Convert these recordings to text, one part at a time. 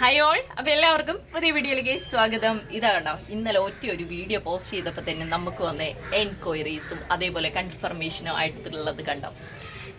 Hi all അപ്പോൾ എല്ലാവർക്കും പുതിയ വീഡിയോയിലേക്ക് സ്വാഗതം. ഇതാ കണ്ടോ ഇന്നലെ ഒറ്റ ഒരു വീഡിയോ പോസ്റ്റ് ചെയ്തപ്പോൾ തന്നെ നമുക്ക് വന്ന എൻക്വയറീസും അതേപോലെ കൺഫർമേഷനും ആയിട്ടുള്ളത് കണ്ടോ.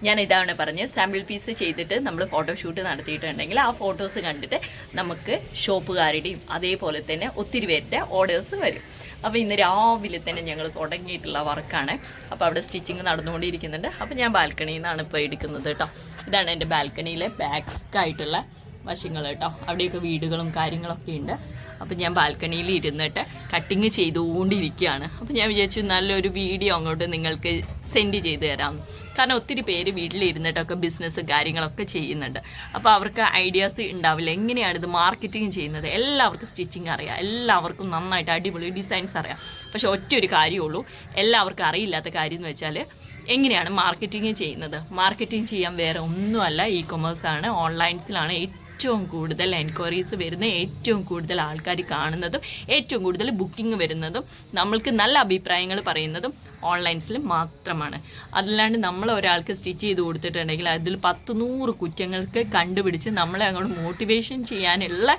ഞാൻ ഇതാണ് പറഞ്ഞ് സാമ്പിൾ പീസ് ചെയ്തിട്ട് നമ്മൾ ഫോട്ടോഷൂട്ട് നടത്തിയിട്ടുണ്ടെങ്കിൽ ആ ഫോട്ടോസ് കണ്ടിട്ട് നമുക്ക് ഷോപ്പുകാരുടെയും അതേപോലെ തന്നെ ഒത്തിരി പേരുടെ ഓർഡേഴ്സ് വരും. അപ്പോൾ ഇന്ന് രാവിലെ തന്നെ ഞങ്ങൾ തുടങ്ങിയിട്ടുള്ള വർക്കാണ് അപ്പോൾ അവിടെ സ്റ്റിച്ചിങ് നടന്നുകൊണ്ടിരിക്കുന്നുണ്ട്. അപ്പോൾ ഞാൻ ബാൽക്കണിയിൽ നിന്നാണ് ഇപ്പോൾ എടുക്കുന്നത് കേട്ടോ. ഇതാണ് എന്റെ ബാൽക്കണിയിലെ ബാക്കായിട്ടുള്ള വശങ്ങൾ കേട്ടോ. അവിടെയൊക്കെ വീടുകളും കാര്യങ്ങളൊക്കെ ഉണ്ട്. അപ്പോൾ ഞാൻ ബാൽക്കണിയിൽ ഇരുന്നിട്ട് കട്ടിങ് ചെയ്തുകൊണ്ടിരിക്കുകയാണ്. അപ്പോൾ ഞാൻ വിചാരിച്ചു നല്ലൊരു വീഡിയോ അങ്ങോട്ട് നിങ്ങൾക്ക് സെൻഡ് ചെയ്ത് തരാം. കാരണം ഒത്തിരി പേര് വീട്ടിലിരുന്നിട്ടൊക്കെ ബിസിനസ് കാര്യങ്ങളൊക്കെ ചെയ്യുന്നുണ്ട്. അപ്പോൾ അവർക്ക് ഐഡിയാസ് ഉണ്ടാവില്ല. എങ്ങനെയാണ് ഇത് മാർക്കറ്റിംഗ് ചെയ്യുന്നത്? എല്ലാവർക്കും സ്റ്റിച്ചിങ് അറിയാം. എല്ലാവർക്കും നന്നായിട്ട് അടിപൊളി ഡിസൈൻസ് അറിയാം. പക്ഷെ ഒറ്റ ഒരു കാര്യമുള്ളൂ. എല്ലാവർക്കും അറിയില്ലാത്ത കാര്യം എന്ന് വെച്ചാൽ എങ്ങനെയാണ് മാർക്കറ്റിംഗ് ചെയ്യുന്നത്? മാർക്കറ്റിംഗ് ചെയ്യാൻ വേറെ ഒന്നുമല്ല. ഇ കൊമേഴ്സാണ് ഓൺലൈൻസിലാണ് ഏറ്റവും കൂടുതൽ എൻക്വയറീസ് വരുന്ന ഏറ്റവും കൂടുതൽ ആൾക്കാർ കാണുന്നതും ഏറ്റവും കൂടുതൽ ബുക്കിംഗ് വരുന്നതും നമ്മൾക്ക് നല്ല അഭിപ്രായങ്ങൾ പറയുന്നതും ഓൺലൈൻസിൽ മാത്രമാണ്. അതല്ലാണ്ട് നമ്മൾ ഒരാൾക്ക് സ്റ്റിച്ച് ചെയ്ത് കൊടുത്തിട്ടുണ്ടെങ്കിൽ അതിൽ പത്ത് നൂറ് കുറ്റങ്ങൾക്ക് കണ്ടുപിടിച്ച് നമ്മളെ അങ്ങോട്ട് മോട്ടിവേഷൻ ചെയ്യാനുള്ള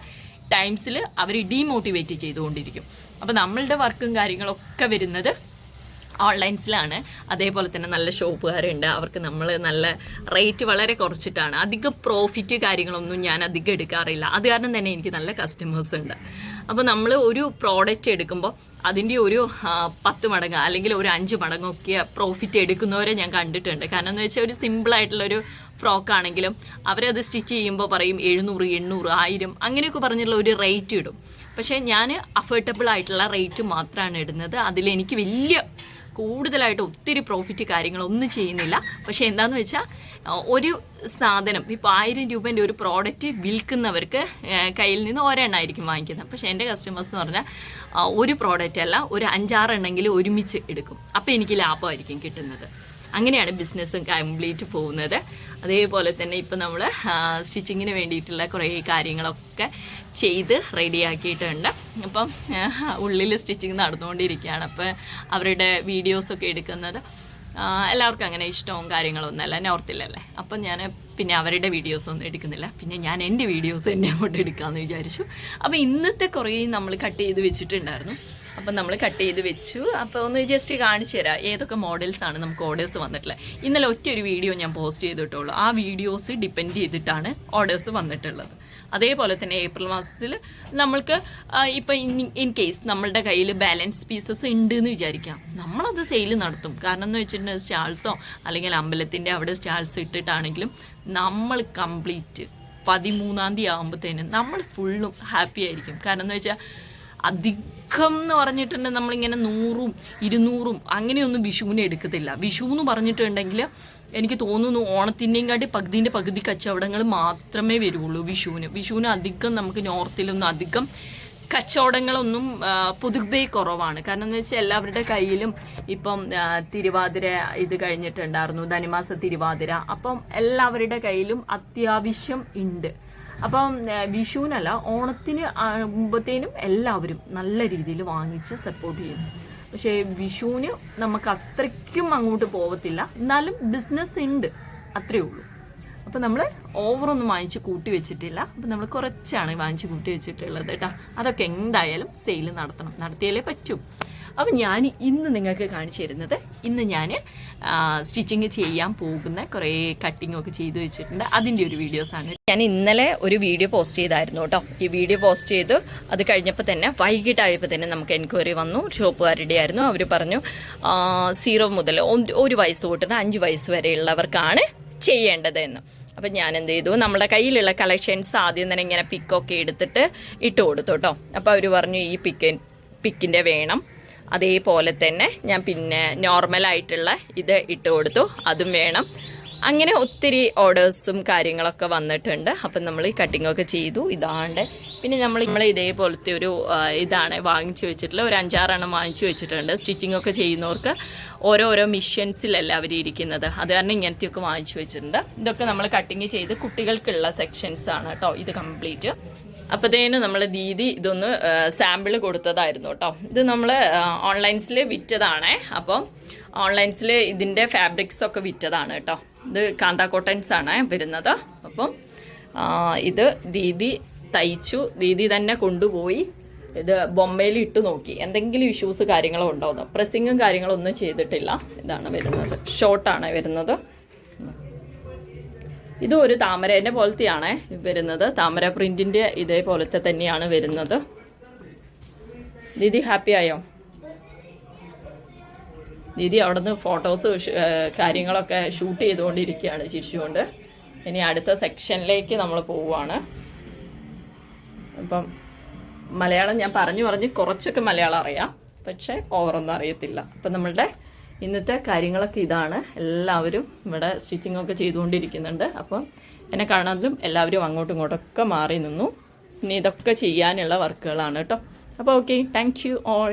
ടൈംസിൽ അവർ ഡീമോട്ടിവേറ്റ് ചെയ്തുകൊണ്ടിരിക്കും. അപ്പോൾ നമ്മളുടെ വർക്കും കാര്യങ്ങളൊക്കെ വരുന്നത് ഓൺലൈൻസിലാണ്. അതേപോലെ തന്നെ നല്ല ഷോപ്പുകാരുണ്ട്. അവർക്ക് നമ്മൾ നല്ല റേറ്റ് വളരെ കുറച്ചിട്ടാണ്. അധികം പ്രോഫിറ്റ് കാര്യങ്ങളൊന്നും ഞാൻ അധികം എടുക്കാറില്ല. അത് കാരണം തന്നെ എനിക്ക് നല്ല കസ്റ്റമേഴ്സ് ഉണ്ട്. അപ്പോൾ നമ്മൾ ഒരു പ്രോഡക്റ്റ് എടുക്കുമ്പോൾ അതിന്റെ ഒരു പത്ത് മടങ്ങ് അല്ലെങ്കിൽ ഒരു അഞ്ച് മടങ്ങൊക്കെ പ്രോഫിറ്റ് എടുക്കുന്നവരെ ഞാൻ കണ്ടിട്ടുണ്ട്. കാരണം എന്ന് വെച്ചാൽ ഒരു സിമ്പിളായിട്ടുള്ളൊരു ഫ്രോക്ക് ആണെങ്കിലും അവരത് സ്റ്റിച്ച് ചെയ്യുമ്പോൾ പറയും എഴുന്നൂറ് എണ്ണൂറ് ആയിരം അങ്ങനെയൊക്കെ പറഞ്ഞുള്ള ഒരു റേറ്റ് ഇടും. പക്ഷേ ഞാൻ അഫോർഡബിൾ ആയിട്ടുള്ള റേറ്റ് മാത്രമാണ് ഇടുന്നത്. അതിലെനിക്ക് വലിയ കൂടുതലായിട്ട് ഒത്തിരി പ്രോഫിറ്റ് കാര്യങ്ങളൊന്നും ചെയ്യുന്നില്ല. പക്ഷേ എന്താണെന്ന് വെച്ചാൽ ഒരു സാധനം ഇപ്പോൾ ആയിരം രൂപേന്റെ ഒരു പ്രോഡക്റ്റ് വിൽക്കുന്നവർക്ക് കയ്യിൽ നിന്ന് ഒരെണ്ണമായിരിക്കും വാങ്ങിക്കുന്നത്. പക്ഷേ എന്റെ കസ്റ്റമേഴ്സ് എന്ന് പറഞ്ഞാൽ ഒരു പ്രോഡക്റ്റ് അല്ല ഒരു അഞ്ചാറെണ്ണെങ്കിലും ഒരുമിച്ച് എടുക്കും. അപ്പോൾ എനിക്ക് ലാഭമായിരിക്കും കിട്ടുന്നത്. അങ്ങനെയാണ് ബിസിനസ് കംപ്ലീറ്റ് പോകുന്നത്. അതേപോലെ തന്നെ ഇപ്പം നമ്മൾ സ്റ്റിച്ചിങ്ങിന് വേണ്ടിയിട്ടുള്ള കുറേ കാര്യങ്ങളൊക്കെ ചെയ്ത് റെഡിയാക്കിയിട്ടുണ്ട് അപ്പം ഉള്ളിൽ സ്റ്റിച്ചിങ് നടന്നുകൊണ്ടിരിക്കുകയാണ്. അപ്പോൾ അവരുടെ വീഡിയോസൊക്കെ എടുക്കുന്നത് എല്ലാവർക്കും അങ്ങനെ ഇഷ്ടവും കാര്യങ്ങളൊന്നുമല്ല നോർത്തിലല്ലേ? അപ്പം ഞാൻ പിന്നെ അവരുടെ വീഡിയോസ് ഒന്നും എടുക്കുന്നില്ല. പിന്നെ ഞാൻ എന്റെ വീഡിയോസ് തന്നെ അങ്ങോട്ട് എടുക്കാമെന്ന് വിചാരിച്ചു. അപ്പോൾ ഇന്നത്തെ കുറേ നമ്മൾ കട്ട് ചെയ്ത് വെച്ചിട്ടുണ്ടായിരുന്നു. അപ്പം നമ്മൾ കട്ട് ചെയ്ത് വെച്ചു. അപ്പോൾ ഒന്ന് ജസ്റ്റ് കാണിച്ചു തരാം. ഏതൊക്കെ മോഡൽസ് ആണ് നമുക്ക് ഓർഡേഴ്സ് വന്നിട്ടുള്ളത്. ഇന്നലെ ഒറ്റ ഒരു വീഡിയോ ഞാൻ പോസ്റ്റ് ചെയ്തിട്ടുള്ളൂ. ആ വീഡിയോസ് ഡിപ്പെൻഡ് ചെയ്തിട്ടാണ് ഓർഡേഴ്സ് വന്നിട്ടുള്ളത്. അതേപോലെ തന്നെ ഏപ്രിൽ മാസത്തിൽ നമ്മൾക്ക് ഇപ്പം ഇൻ കേസ് നമ്മളുടെ കയ്യിൽ ബാലൻസ് പീസസ് ഉണ്ട് എന്ന് വിചാരിക്കാം. നമ്മളത് സെയിൽ നടത്തും. കാരണം എന്ന് വെച്ചിട്ടുണ്ടെങ്കിൽ സ്റ്റാൾസോ അല്ലെങ്കിൽ അമ്പലത്തിന്റെ അവിടെ സ്റ്റാൾസ് ഇട്ടിട്ടാണെങ്കിലും നമ്മൾ കംപ്ലീറ്റ് പതിമൂന്നാം തീയതി ആകുമ്പോഴത്തേനും നമ്മൾ ഫുള്ളും ഹാപ്പി ആയിരിക്കും. കാരണം എന്ന് വെച്ചാൽ അധികം എന്ന് പറഞ്ഞിട്ടുണ്ടെങ്കിൽ നമ്മളിങ്ങനെ നൂറും ഇരുന്നൂറും അങ്ങനെയൊന്നും വിഷുവിനെ എടുക്കത്തില്ല. വിഷു എന്ന് പറഞ്ഞിട്ടുണ്ടെങ്കിൽ എനിക്ക് തോന്നുന്നു ഓണത്തിന്റെയും കാട്ടി പകുതിന്റെ പകുതി കച്ചവടങ്ങൾ മാത്രമേ വരുള്ളൂ വിഷുവിന്. വിഷുവിന് അധികം നമുക്ക് നോർത്തിലൊന്നും അധികം കച്ചവടങ്ങളൊന്നും പുതുക്കേ കുറവാണ്. കാരണം എന്ന് വെച്ചാൽ എല്ലാവരുടെ കയ്യിലും ഇപ്പം തിരുവാതിര ഇത് കഴിഞ്ഞിട്ടുണ്ടായിരുന്നു. ധനുമാസ തിരുവാതിര. അപ്പം എല്ലാവരുടെ കയ്യിലും അത്യാവശ്യം ഉണ്ട്. അപ്പം വിഷുവിനല്ല ഓണത്തിന് മുമ്പത്തേനും എല്ലാവരും നല്ല രീതിയിൽ വാങ്ങിച്ച് സപ്പോർട്ട് ചെയ്യും പക്ഷേ വിഷുവിന് നമുക്ക് അത്രയ്ക്കും അങ്ങോട്ട് പോകത്തില്ല എന്നാലും ബിസിനസ് ഉണ്ട്. അത്രയേ ഉള്ളൂ. അപ്പോൾ നമ്മൾ ഓവറൊന്നും വാങ്ങിച്ച് കൂട്ടി വെച്ചിട്ടില്ല. അപ്പോൾ നമ്മൾ കുറച്ചാണ് വാങ്ങിച്ച് കൂട്ടി വെച്ചിട്ടുള്ളത് കേട്ടോ. അതൊക്കെ എന്തായാലും സെയിൽ നടത്തണം. നടത്തിയാലേ പറ്റൂ. അപ്പോൾ ഞാൻ ഇന്ന് നിങ്ങൾക്ക് കാണിച്ചു തരുന്നത് ഇന്ന് ഞാൻ സ്റ്റിച്ചിങ് ചെയ്യാൻ പോകുന്ന കുറേ കട്ടിങ് ഒക്കെ ചെയ്തു വെച്ചിട്ടുണ്ട്. അതിന്റെ ഒരു വീഡിയോസാണ് ഞാൻ ഇന്നലെ ഒരു വീഡിയോ പോസ്റ്റ് ചെയ്തായിരുന്നു കേട്ടോ. ഈ വീഡിയോ പോസ്റ്റ് ചെയ്തു. അത് കഴിഞ്ഞപ്പോൾ തന്നെ വൈകിട്ടായപ്പോൾ തന്നെ നമുക്ക് എൻക്വയറി വന്നു. ഷോപ്പുകാരുടെ ആയിരുന്നു. അവർ പറഞ്ഞു സീറോ മുതൽ ഒരു വയസ്സ് തൊട്ടിട്ട് അഞ്ച് വയസ്സ് വരെയുള്ളവർക്കാണ് ചെയ്യേണ്ടത് എന്ന് അപ്പം ഞാൻ എന്ത് ചെയ്തു? നമ്മുടെ കയ്യിലുള്ള കളക്ഷൻസ് ആദ്യം തന്നെ ഇങ്ങനെ പിക്കൊക്കെ എടുത്തിട്ട് ഇട്ട് കൊടുത്തു കേട്ടോ. അപ്പോൾ അവർ പറഞ്ഞു ഈ പിക്ക് പിക്കിന്റെ വേണം. അതേപോലെ തന്നെ ഞാൻ പിന്നെ നോർമലായിട്ടുള്ള ഇത് ഇട്ട് കൊടുത്തു. അതും വേണം. അങ്ങനെ ഒത്തിരി ഓർഡേഴ്സും കാര്യങ്ങളൊക്കെ വന്നിട്ടുണ്ട്. അപ്പം നമ്മൾ ഈ കട്ടിങ്ങൊക്കെ ചെയ്തു. ഇതാണ്ട് പിന്നെ നമ്മൾ നമ്മൾ ഇതേപോലത്തെ ഒരു ഇതാണ് വാങ്ങിച്ചു വെച്ചിട്ടുള്ള ഒരു അഞ്ചാറെണ്ണം വാങ്ങിച്ചു വെച്ചിട്ടുണ്ട്. സ്റ്റിച്ചിങ് ഒക്കെ ചെയ്യുന്നവർക്ക് ഓരോരോ മിഷൻസിലല്ല അവർ ഇരിക്കുന്നത്. അത് കാരണം ഇങ്ങനത്തെയൊക്കെ വാങ്ങിച്ചു വെച്ചിട്ടുണ്ട്. ഇതൊക്കെ നമ്മൾ കട്ടിങ് ചെയ്ത് കുട്ടികൾക്കുള്ള സെക്ഷൻസ് ആണ് കേട്ടോ. ഇത് കംപ്ലീറ്റ് അപ്പോഴത്തേനും നമ്മൾ ദീദി ഇതൊന്ന് സാമ്പിൾ കൊടുത്തതായിരുന്നു കേട്ടോ. ഇത് നമ്മൾ ഓൺലൈൻസിൽ വിറ്റതാണേ. അപ്പം ഓൺലൈൻസിൽ ഇതിന്റെ ഫാബ്രിക്സ് ഒക്കെ വിറ്റതാണ് കേട്ടോ. ഇത് കാന്ത കോട്ടൻസ് ആണ് വരുന്നത്. അപ്പം ഇത് ദീദി തയ്ച്ചു. ദീദി തന്നെ കൊണ്ടുപോയി ഇത് ബൊമ്മയിൽ ഇട്ട് നോക്കി. എന്തെങ്കിലും ഇഷ്യൂസ് കാര്യങ്ങളോ ഉണ്ടോ പ്രസ്സിങ്ങും കാര്യങ്ങളോ ഒന്നും ചെയ്തിട്ടില്ല. ഇതാണ് വരുന്നത്. ഷോർട്ടാണ് വരുന്നത്. ഇതും ഒരു താമരേന്റെ പോലത്തെയാണ് വരുന്നത്. താമര പ്രിന്റിന്റെ ഇതേപോലത്തെ തന്നെയാണ് വരുന്നത്. ദീദി ഹാപ്പി ആയോ? ദീദി അവിടുന്ന് ഫോട്ടോസ് കാര്യങ്ങളൊക്കെ ഷൂട്ട് ചെയ്തുകൊണ്ടിരിക്കുകയാണ് ചിരിച്ചുകൊണ്ട് ഇനി അടുത്ത സെക്ഷനിലേക്ക് നമ്മൾ പോവുകയാണ്. അപ്പം മലയാളം ഞാൻ പറഞ്ഞു പറഞ്ഞ് കുറച്ചൊക്കെ മലയാളം അറിയാം. പക്ഷേ ഓവറൊന്നും അറിയത്തില്ല. അപ്പം നമ്മളുടെ ഇന്നത്തെ കാര്യങ്ങളൊക്കെ ഇതാണ്. എല്ലാവരും ഇവിടെ സ്റ്റിച്ചിങ് ഒക്കെ ചെയ്തുകൊണ്ടിരിക്കുന്നുണ്ട്. അപ്പം എന്നെ കാണാനും എല്ലാവരും അങ്ങോട്ടും ഇങ്ങോട്ടൊക്കെ മാറി നിന്നു. പിന്നെ ഇതൊക്കെ ചെയ്യാനുള്ള വർക്കുകളാണ് കേട്ടോ. അപ്പോൾ ഓക്കെ താങ്ക് യു ഓൾ